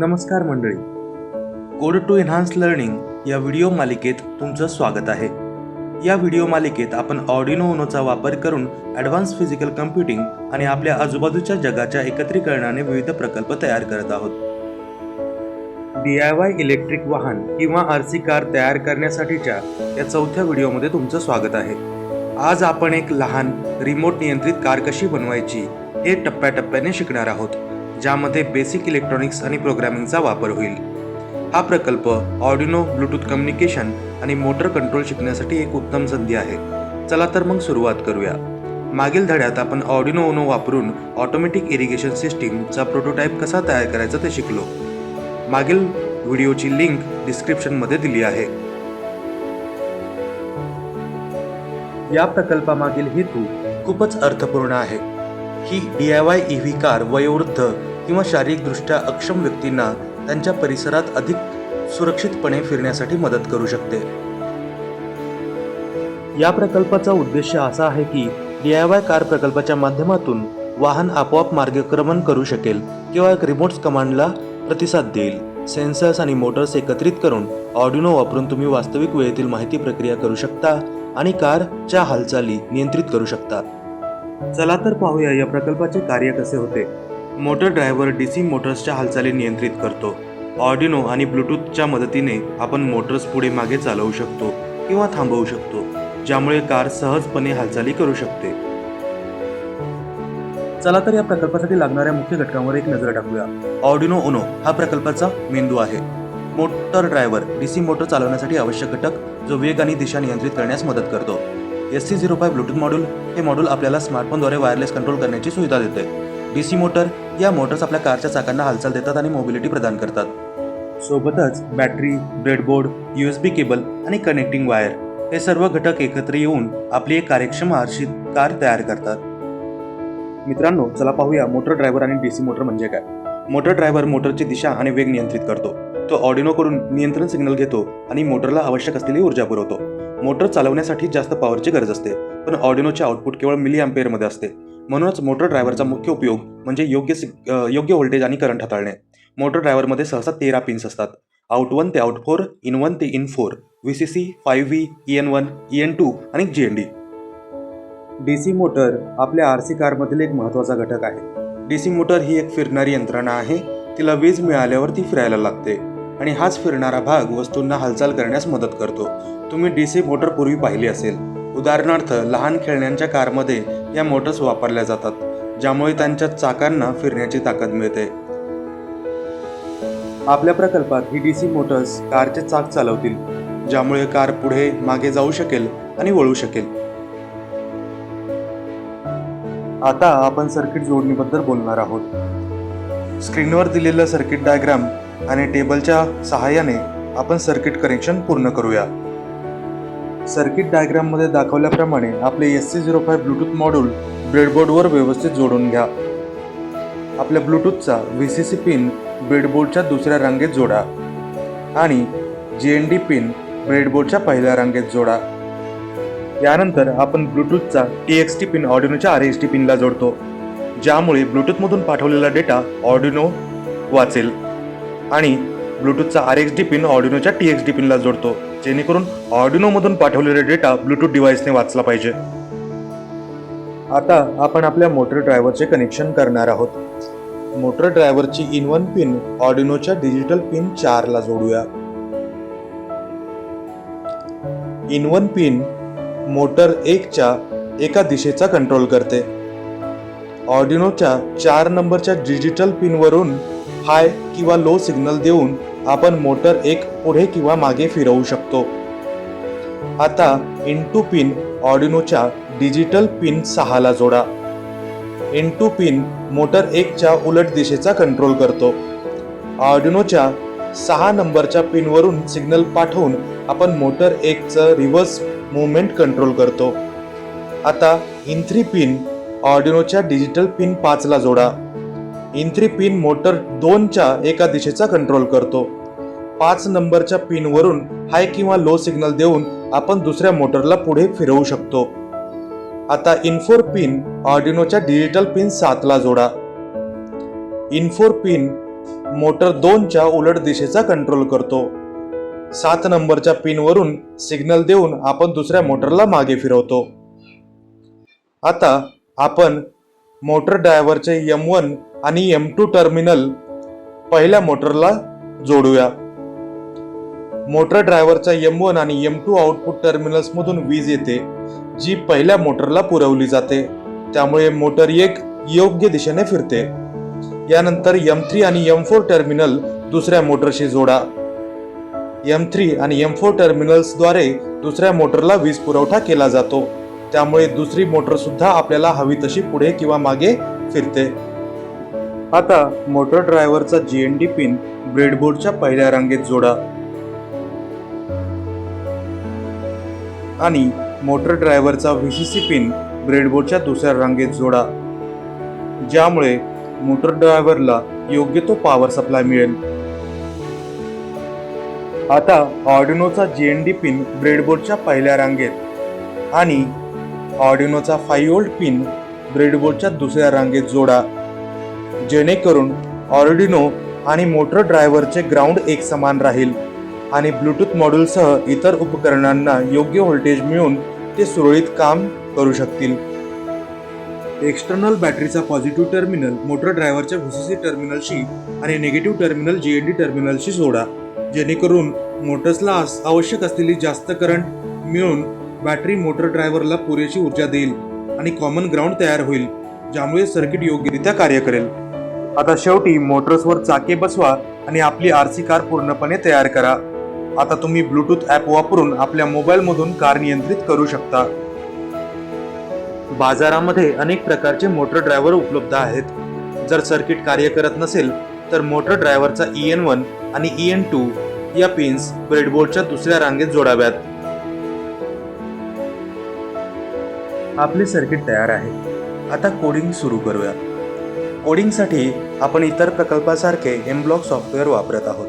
नमस्कार मंडळी. Code to enhance learning या व्हिडिओ मालिकेत तुमचं स्वागत आहे. या व्हिडिओ मालिकेत आपण ऑडिनो ओनोचा वापर करून ॲडव्हान्स फिजिकल कम्प्युटिंग आणि आपल्या आजूबाजूच्या जगाच्या एकत्रीकरणाने विविध प्रकल्प तयार करत आहोत. डी आय वाय इलेक्ट्रिक वाहन किंवा आर सी कार तयार करण्यासाठीच्या या चौथ्या व्हिडिओमध्ये तुमचं स्वागत आहे. आज आपण एक लहान रिमोट नियंत्रित कार कशी बनवायची हे टप्प्याटप्प्याने शिकणार आहोत. ज्यामध्ये बेसिक इलेक्ट्रॉनिक्स आणि प्रोग्रॅमिंगचा वापर होईल. हा प्रकल्प ऑडिनो ब्लूटूथ कम्युनिकेशन आणि मोटर कंट्रोल शिकण्यासाठी एक उत्तम संधी आहे. चला तर मग सुरुवात करूया. मागील धड्यात आपण ऑडिनो ओनो वापरून ऑटोमॅटिक इरिगेशन सिस्टीमचा प्रोटोटाईप कसा तयार करायचा ते शिकलो. मागील व्हिडिओची लिंक डिस्क्रिप्शनमध्ये दिली आहे. या प्रकल्पामागील हेतू खूपच अर्थपूर्ण आहे. ही D I Y E V car वयोवृद्ध किंवा शारीरिकदृष्ट्या अक्षम व्यक्तींना त्यांच्या परिसरात अधिक सुरक्षितपणे फिरण्यासाठी मदत करू शकते. या प्रकल्पाचा उद्देश असा आहे की डी आय वाय कार प्रकल्पाच्या माध्यमातून वाहन आपोआप मार्गक्रमण करू शकेल किंवा एक रिमोट कमांडला प्रतिसाद देईल. सेन्सर्स आणि मोटर्स एकत्रित करून ऑडिनो वापरून तुम्ही वास्तविक वेळेतील माहिती प्रक्रिया करू शकता आणि कारच्या हालचाली नियंत्रित करू शकता. चला तर पाहूया या प्रकल्पाचे कार्य कसे होते. मोटर ड्रायव्हर डीसी मोटर्सच्या हालचाली नियंत्रित करतो. ऑडिनो आणि ब्लूटूथच्या मदतीने आपण मोटर्स पुढे मागे चालवू शकतो किंवा थांबवू शकतो ज्यामुळे कार सहजपणे हालचाली करू शकते. चला तर या प्रकल्पासाठी लागणाऱ्या मुख्य घटकांवर एक नजर टाकूया. ऑडिनो ओनो हा प्रकल्पाचा मेंदू आहे. मोटर ड्रायव्हर डीसी मोटर चालवण्यासाठी आवश्यक घटक जो वेग आणि दिशा नियंत्रित करण्यास मदत करतो. S C zero five Bluetooth module हे मॉड्यूल आपल्याला स्मार्टफोनद्वारे वायरलेस कंट्रोल करण्याची सुविधा देते डी सी मोटर या मोटर्स आपल्या कारच्या चाकांना हालचाल देतात आणि मोबिलिटी प्रदान करतात. सोबतच battery breadboard U S B cable आणि कनेक्टिंग वायर हे सर्व घटक एकत्र येऊन आपली एक कार्यक्षम आरशित कार तयार करतात. मित्रांनो चला पाहूया मोटर ड्रायव्हर आणि डी सी मोटर म्हणजे काय. मोटर ड्रायव्हर मोटरची दिशा आणि वेग नियंत्रित करतो. तो ऑडिनोकडून नियंत्रण सिग्नल घेतो आणि मोटरला आवश्यक असलेली ऊर्जा पुरवतो. मोटर चालवण्यासाठी जास्त पॉवरची गरज असते पण ऑडिनोचे आउटपुट केवळ मिली अँपेअरमध्ये असते. म्हणूनच मोटर ड्रायव्हरचा मुख्य उपयोग म्हणजे योग्य योग्य व्होल्टेज आणि करंट हाताळणे. मोटर ड्रायव्हरमध्ये सहसा तेरा पिन्स असतात. आउट वन ते आउट फोर इन वन ते in four V C C five V E N one E N two आणि G N D D C motor आपल्या आर सी कारमधील एक महत्त्वाचा घटक आहे. डी सी मोटर ही एक फिरणारी यंत्रणा आहे. तिला वीज मिळाल्यावर ती फिरायला लागते. आणि हाच फिरणारा भाग वस्तूंना हालचाल करण्यास मदत करतो. तुम्ही डी सी मोटर पूर्वी पाहिली असेल. उदाहरणार्थ लहान खेळण्यांच्या कारमध्ये या मोटर्स वापरल्या जातात ज्यामुळे त्यांच्या चाकांना फिरण्याची ताकद मिळते. आपल्या प्रकल्पात ही डी सी मोटर्स कारचे चाक चालवतील ज्यामुळे कार पुढे मागे जाऊ शकेल आणि वळू शकेल. आता आपण सर्किट जोडणीबद्दल बोलणार आहोत. स्क्रीनवर दिलेलं सर्किट डायग्राम आणि टेबलच्या सहाय्याने आपण सर्किट कनेक्शन पूर्ण करूया. सर्किट डायग्राममध्ये दाखवल्याप्रमाणे आपले S C zero five Bluetooth module ब्रेडबोर्डवर व्यवस्थित जोडून घ्या. आपल्या ब्लूटूथचा व्ही सी सी पिन ब्रेडबोर्डच्या दुसऱ्या रांगेत जोडा आणि जी एन डी पिन ब्रेडबोर्डच्या पहिल्या रांगेत जोडा. यानंतर आपण ब्लूटूथचा टी एक्स टी पिन ऑडिनोच्या आर एस टी पिनला जोडतो ज्यामुळे ब्लूटूथमधून पाठवलेला डेटा ऑडिनो वाचेल. आणि ब्लूटूथचा आर एक्स डी पिन ऑडिनोच्या टी एक्स डी पिनला जोडतो. जेणेकरून ऑडिनोमधून पाठवलेला डेटा ब्लूटूथ डिव्हाइसने वाचला पाहिजे. आता आपण आपल्या मोटर ड्रायव्हरचे कनेक्शन करणार आहोत. मोटर ड्रायव्हरची इन वन पिन ऑडिनोच्या डिजिटल पिन चारला जोडूया. इन वन पिन मोटर एकच्या एका दिशेचा कंट्रोल करते. ऑडिनोच्या चार नंबरच्या डिजिटल पिनवरून हाय किंवा लो सिग्नल देऊन आपण मोटर एक पुढे किंवा मागे फिरवू शकतो. आता इन टू पिन ऑडिनोच्या डिजिटल पिन सहाला जोडा. इन टू पिन मोटर एकच्या उलट दिशेचा कंट्रोल करतो. ऑडिनोच्या सहा नंबरच्या पिनवरून सिग्नल पाठवून आपण मोटर एकचं रिव्हर्स मुवमेंट कंट्रोल करतो. आता इन थ्री पिन ऑडिनोच्या डिजिटल पिन पाचला जोडा. इन थ्री पिन मोटर दोनच्या एका दिशेचा कंट्रोल करतो. पाच नंबरच्या पिनवरून हाय किंवा लो सिग्नल देऊन आपण दुसऱ्या मोटरला पुढे फिरवू शकतो. आता इनफोर पिन ऑर्डिनोच्या डिजिटल पिन सातला जोडा. इनफोर पिन मोटर दोनच्या उलट दिशेचा कंट्रोल करतो. सात नंबरच्या पिनवरून सिग्नल देऊन आपण दुसऱ्या मोटरला मागे फिरवतो. आता आपण मोटर ड्रायव्हरचे यम वन आणि एम टू टर्मिनल पहिल्या मोटरला जोडूया. मोटर ड्रायव्हरच्या एम वन आणि एम टू आउटपुट टर्मिनल्समधून वीज येते जी पहिल्या मोटरला पुरवली जाते. त्यामुळे मोटर एक योग्य दिशेने फिरते. यानंतर एम थ्री आणि एम फोर टर्मिनल दुसऱ्या मोटरशी जोडा. एम थ्री आणि एम फोर टर्मिनल्सद्वारे दुसऱ्या मोटरला वीज पुरवठा केला जातो. त्यामुळे दुसरी मोटरसुद्धा आपल्याला हवी तशी पुढे किंवा मागे फिरते. आता मोटर ड्रायव्हरचा डी पिन ब्रेडबोर्डच्या पहिल्या रांगेत जोडा. आणि मोटर ड्रायव्हरचा सी पिन ब्रेडबोर्डच्या दुसऱ्या रांगेत जोडा. ज्यामुळे मोटर ड्रायव्हरला योग्य तो पॉवर सप्लाय मिळेल. आता ऑर्डिनोचा डी पिन ब्रेडबोर्डच्या पहिल्या रांगेत आणि ऑर्डिनोचा फाईव्ह ओल्ड पिन ब्रेडबोर्डच्या दुसऱ्या रांगेत जोडा. जेणेकरून ऑर्डिनो आणि मोटर ड्रायव्हरचे ग्राउंड एक समान राहील आणि ब्लूटूथ मॉड्यूलसह इतर उपकरणांना योग्य व्होल्टेज मिळून ते सुरळीत काम करू शकतील. एक्सटर्नल बॅटरीचा पॉझिटिव्ह टर्मिनल मोटर ड्रायव्हरच्या व्हीसीसी टर्मिनलशी आणि negative terminal G N D टर्मिनलशी जोडा जेणेकरून मोटर्सला आवश्यक असलेली जास्त करंट मिळून बॅटरी मोटर ड्रायव्हरला पुरेशी ऊर्जा देईल आणि कॉमन ग्राउंड तयार होईल ज्यामुळे सर्किट योग्यरित्या कार्य करेल. आता शेवटी मोटर्सवर चाके बसवा आणि आपली आर सी कार पूर्णपणे तयार करा. आता तुम्ही ब्लूटूथ ॲप वापरून आपल्या मोबाईलमधून कार नियंत्रित करू शकता. बाजारामध्ये अनेक प्रकारचे मोटर ड्रायव्हर उपलब्ध आहेत. जर सर्किट कार्य करत नसेल तर मोटर ड्रायव्हरचा ई एन वन आणि ई एन टू या पिन्स ब्रेडबोर्डच्या दुसऱ्या रांगेत जोडाव्यात. आपले सर्किट तयार आहे. आता कोडिंग सुरू करूया. कोडिंगसाठी आपण इतर प्रकल्पासारखे एमब्लॉक सॉफ्टवेअर वापरत आहोत.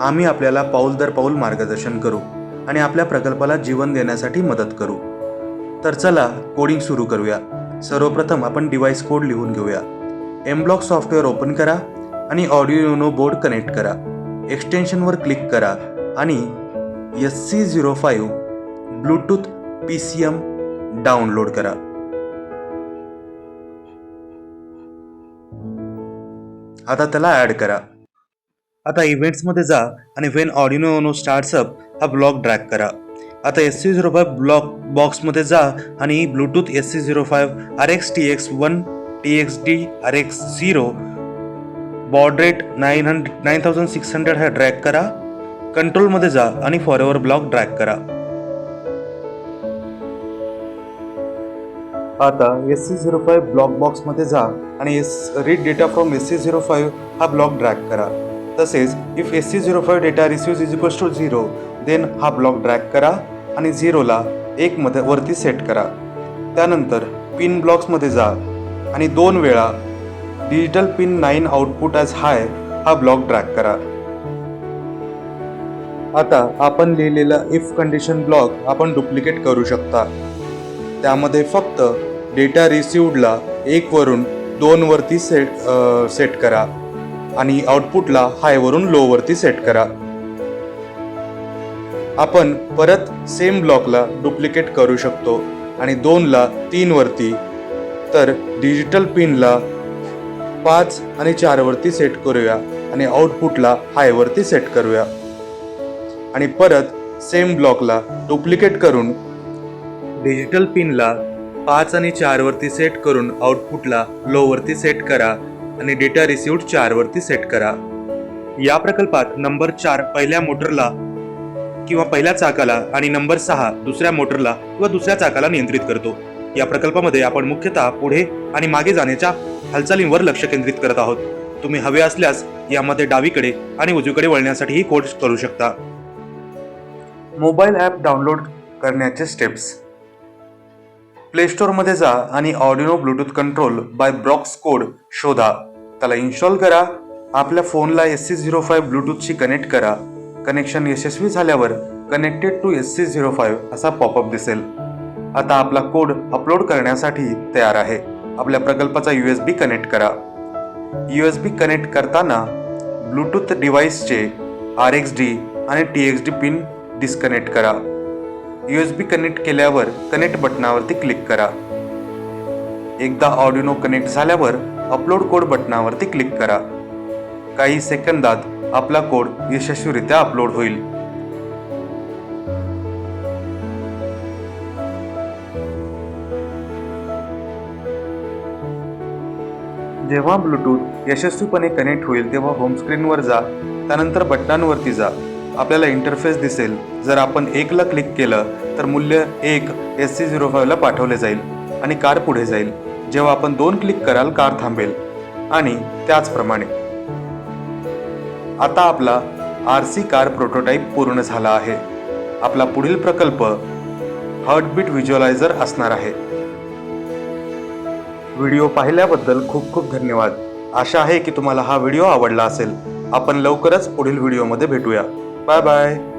आम्ही आपल्याला पाऊल दर पाऊल मार्गदर्शन करू आणि आपल्या प्रकल्पाला जीवन देण्यासाठी मदत करू. तर चला कोडिंग सुरू करूया. सर्वप्रथम आपण डिव्हाइस कोड लिहून घेऊया. एमब्लॉक सॉफ्टवेअर ओपन करा आणि ऑडिओ युनो बोर्ड कनेक्ट करा. एक्सटेन्शनवर क्लिक करा आणि S C zero five Bluetooth P C M download करा. आता त्याला ॲड करा. आता इव्हेंट्समध्ये जा आणि वेन ऑडिनो ओनो स्टार्ट्सअप हा ब्लॉक ड्रॅग करा. आता S C zero five block बॉक्समध्ये जा आणि Bluetooth S C zero five R X T X one T X D R X zero baud rate nine hundred nine thousand six hundred हा drag करा. कंट्रोलमध्ये जा आणि फॉरएवर ब्लॉक ड्रॅग करा. आता S C zero five block बॉक्समध्ये जा आणि S read data from S C zero five हा ब्लॉक ड्रॅग करा. तसेच if S C zero five data receive is equals to zero then हा ब्लॉक ड्रॅग करा आणि झिरोला एकमध्ये वरती सेट करा. त्यानंतर पिन ब्लॉक्समध्ये जा आणि दोन वेळा digital pin nine output as high हा ब्लॉक ड्रॅग करा. आता आपण लिहिलेला इफ कंडिशन ब्लॉक आपण डुप्लिकेट करू शकता. त्यामध्ये फक्त डेटा रिसिवडला एक वरून सेट सेट करा आणि आउटपुटला हायवरून लोवरती सेट करा. आपण परत सेम ब्लॉकला डुप्लिकेट करू शकतो आणि दोनला तीनवरती तर डिजिटल पिनला पाच आणि चारवरती सेट करूया आणि आउटपुटला हायवरती सेट करूया. आणि परत सेम ब्लॉकला डुप्लिकेट करून डिजिटल पिनला पाच आणि चारवरती सेट करून आउटपुटला लोवरती सेट करा आणि डेटा रिसिव्ड चारवरती सेट करा. या प्रकल्पात नंबर चार पहिल्या मोटरला किंवा पहिल्या चाकाला आणि नंबर सहा दुसऱ्या मोटरला किंवा दुसऱ्या चाकाला नियंत्रित करतो. या प्रकल्पामध्ये आपण मुख्यतः पुढे आणि मागे जाण्याच्या हालचालींवर लक्ष केंद्रित करत आहोत. तुम्ही हवे असल्यास यामध्ये डावीकडे आणि उजवीकडे वळण्यासाठीही कोर्स करू शकता. मोबाईल ॲप डाउनलोड करण्याचे स्टेप्स प्ले स्टोअरमध्ये जा आणि audio Bluetooth control by Brox code शोधा. त्याला इन्स्टॉल करा. आपल्या फोनला एस सी झिरो फाईव्ह ब्लूटूथशी कनेक्ट करा. कनेक्शन यशस्वी झाल्यावर connected to S C zero five असा पॉपअप दिसेल. आता आपला कोड अपलोड करण्यासाठी तयार आहे. आपल्या प्रकल्पाचा यू एस बी कनेक्ट करा. यू एस बी कनेक्ट करताना ब्लूटूथ डिव्हाइसचे आर एक्स डी आणि T X D pin disconnect करा. यू एस बी कनेक्ट केल्यावर कनेक्ट बटनावरती क्लिक करा. एकदा ऑडिओ कनेक्ट झाल्यावर अपलोड कोड बटनावरती क्लिक करा. काही सेकंदात आपला कोड यशस्वीरित्या अपलोड होईल. जेव्हा ब्लूटूथ यशस्वीपणे कनेक्ट होईल तेव्हा होमस्क्रीनवर जा त्यानंतर बटनांवरती जा. आपल्याला इंटरफेस दिसेल. जर आपण एकला क्लिक केलं तर मूल्य एक एस सी झिरो फायव्हला पाठवले जाईल आणि कार पुढे जाईल. जेव्हा आपण दोन क्लिक कराल कार थांबेल. आणि त्याचप्रमाणे आता आपला आर सी कार प्रोटोटाईप पूर्ण झाला आहे. आपला पुढील प्रकल्प हार्टबीट व्हिज्युअलायझर असणार आहे. व्हिडिओ पाहिल्याबद्दल खूप खूप धन्यवाद. आशा आहे की तुम्हाला हा व्हिडिओ आवडला असेल. आपण लवकरच पुढील व्हिडिओमध्ये भेटूया. Bye bye